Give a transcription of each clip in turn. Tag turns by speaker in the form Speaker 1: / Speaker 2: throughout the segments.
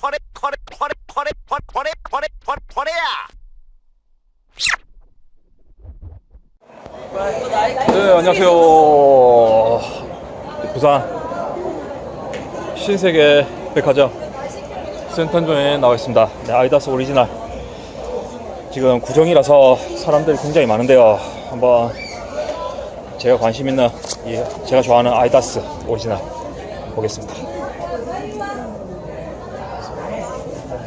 Speaker 1: 버려 버려 버려 버려 버려 버려 버려 버려야.
Speaker 2: 네, 안녕하세요. 부산 신세계 백화점 센터존에 나와 있습니다. 네, 아이다스 오리지널. 지금 구정이라서 사람들이 굉장히 많은데요. 한번 제가 관심 있는 이 제가 좋아하는 아이다스 오리지널 보겠습니다.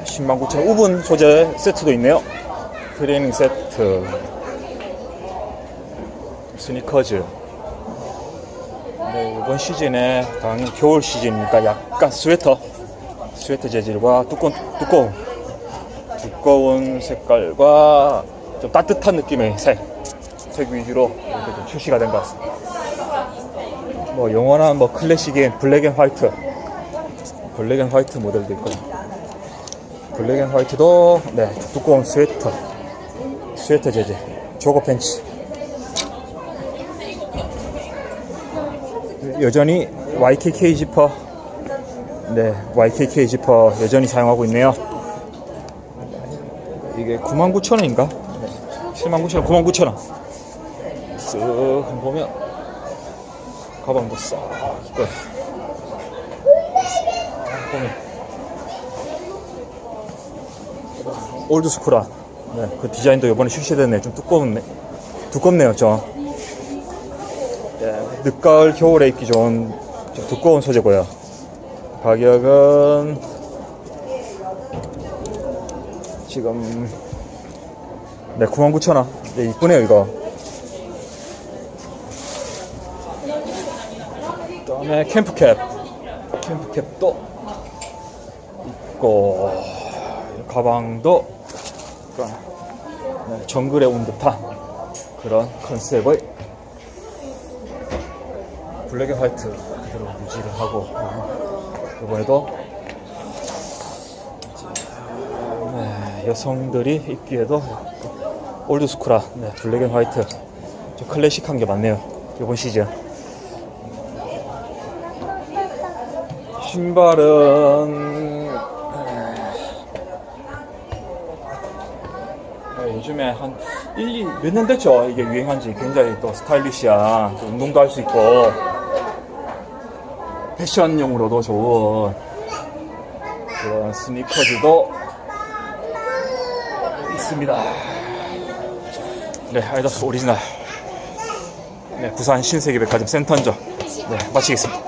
Speaker 2: 10만 9천 우분 소재 세트도 있네요. 트레이닝 세트. 스니커즈. 네, 이번 시즌에 당연히 겨울 시즌이니까 약간 스웨터, 스웨터 재질과 두꺼운, 두꺼운, 두꺼운 색깔과 좀 따뜻한 느낌의 색, 색 위주로 이렇게 좀 출시가 된 것 같습니다. 뭐 영원한 뭐 클래식인 블랙 앤 화이트, 블랙 앤 화이트 모델도 있고, 블랙 앤 화이트도 네 두꺼운 스웨터, 스웨터 재질, 조거 팬츠. 여전히 YKK 지퍼. 네 YKK 지퍼 여전히 사용하고 있네요. 이게 99,000원인가? 79,000원 99,000원. 쓱 한번 보면 가방도 싹 있고 싹 보면 올드스쿨한 네, 그 디자인도 이번에 출시됐네 좀 두꺼웠네 두껍네요 좀 예, 늦가을 겨울에 입기 좋은 좀 두꺼운 소재고요. 가격은 지금 네 99,000원. 네, 이쁘네요 이거. 그 다음에 캠프캡, 캠프캡도 있고 가방도 네, 정글에 온 듯한 그런 컨셉의 블랙 앤 화이트 그대로 유지를 하고 이번에도 네, 여성들이 입기에도 올드스쿨한 네, 블랙 앤 화이트 좀 클래식한 게 많네요 이번 시즌. 신발은 네, 요즘에 한 1, 몇년 됐죠? 이게 유행한 지 굉장히 또 스타일리시한 또 운동도 할 수 있고 패션용으로도 좋은 그런 스니커즈도 있습니다. 네, 아이다스 오리지널. 네, 부산 신세계 백화점 센터점. 네, 마치겠습니다.